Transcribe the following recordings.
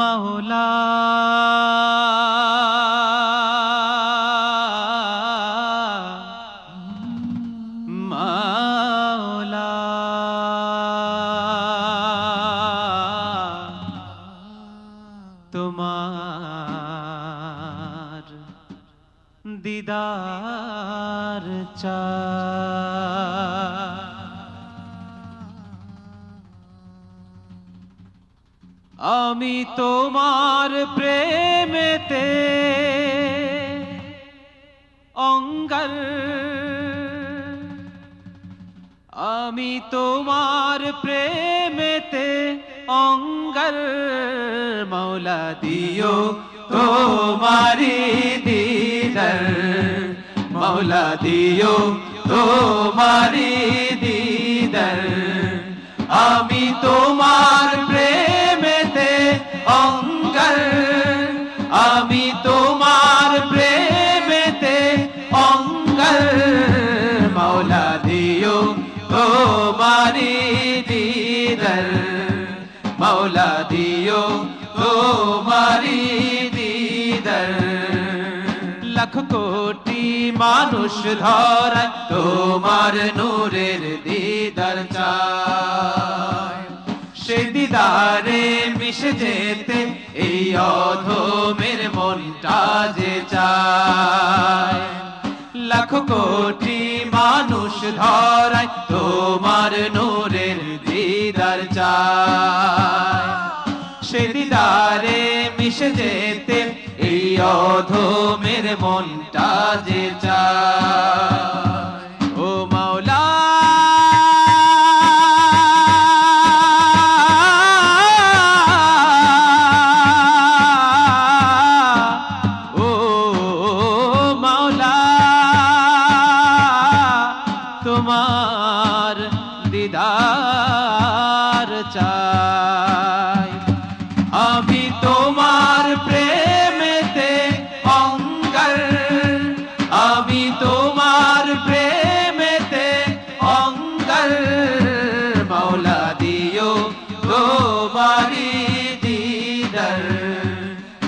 মাওলা। মাওলা। তোমার দিদার চা আমি তোমার প্রেমেতে অঙ্গার আমি তোমার প্রেমেতে অঙ্গার মৌলা দিও তোমারি দিদার। মৌলা দিও তোমারি দিদার। আমি তোমার আমি তোমার প্রেমেতে অঙ্গার মৌলা দিও তোমারি দিদার। মৌলা দিও তোমারি দিদার। লাখ কোটি মানুষ ধরা তোমার নূরের দিদার চায়। সে দিদারে মিশে যেতে এই অধমের মনটা যে চায়, লাখ কোটি মানুষ ধরায় তোমার নূরের দিদার চায়। সে দিদারে মিশে যেতে এই অধমের মনটা যে চায়। তোমার দিদার চাই। আমি তোমার প্রেমেতে অঙ্গার আমি তোমার প্রেমেতে অঙ্গার মাওলা দিও তোমারি দিদার।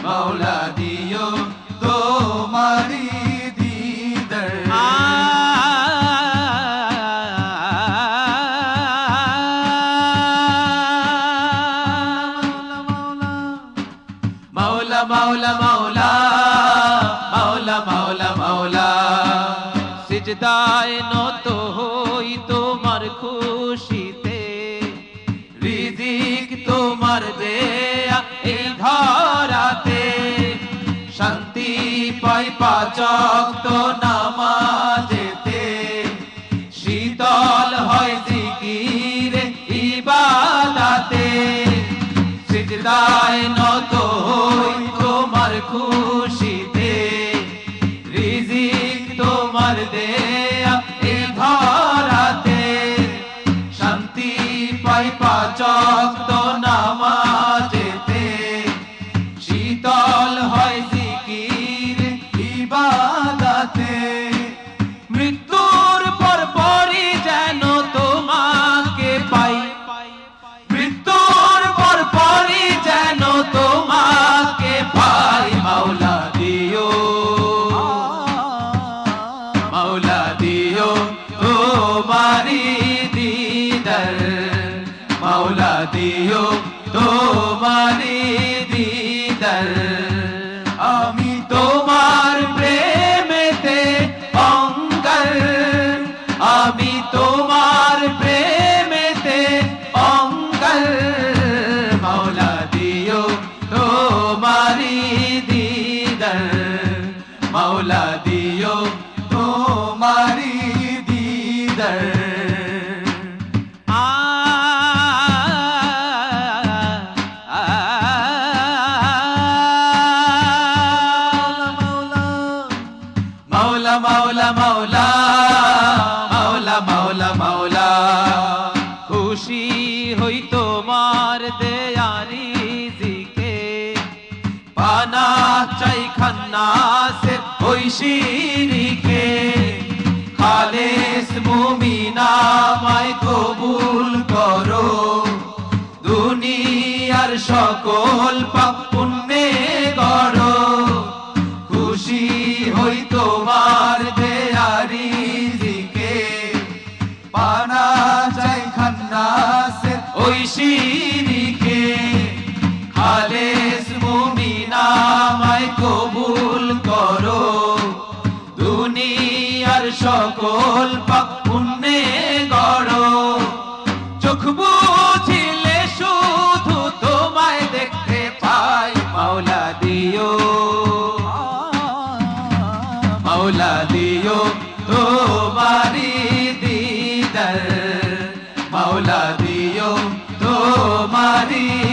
মাওলা দিও তোমারি মাওলা মাওলা মাওলা মাওলা মাওলা। সিজদায় নত হই তোমার খুশিতে, রিজিক তোমার দেয়া এই ধরাতে। শান্তি পাই পাচক তো নামাজেতে পাই পাচক তো নামাজেতে। শীতল হয় জিকির ইবাদাতে। মৃত্যুর পর পরই যেন তোমাকে পাই। মৃত্যুর পর পরই যেন তোমাকে পাই, মাওলা দিও। মাওলা দিও তোমারি দিদার দিও তোমারি দিদার। আমি তোমার প্রেমেতে অঙ্গার। আমি তোমার প্রেমেতে অঙ্গার। মাওলা দিও তোমারি দিদার। মাওলা দিও তোমারি মাওলা মাওলা মাওলা মাওলা মাওলা। খুশি হই তোমার দেয়ারি জিকে। পানা চাই খান্না সে ওই শিরিকে খালেস মুমিনা মায় কবুল করো। দুনিয়ার সকল পাপ শিরিকে খালেস মুমিনামায় কবুল করো। দুনিয়ার সকল পাপ পুণ্যে গড়ো। চোখ বুঝিলে শুধু তোমায় দেখতে পাই, মাওলা দিও। মাওলা দিও তোমারি দিদার, মাওলা দিও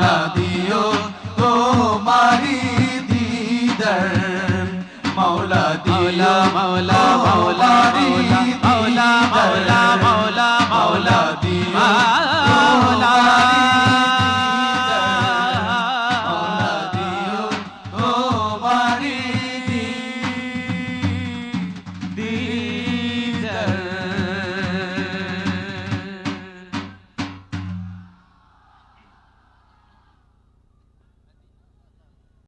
না দিও তোমারি দিদার। মাওলা দিলা মাওলা মাওলা দিদার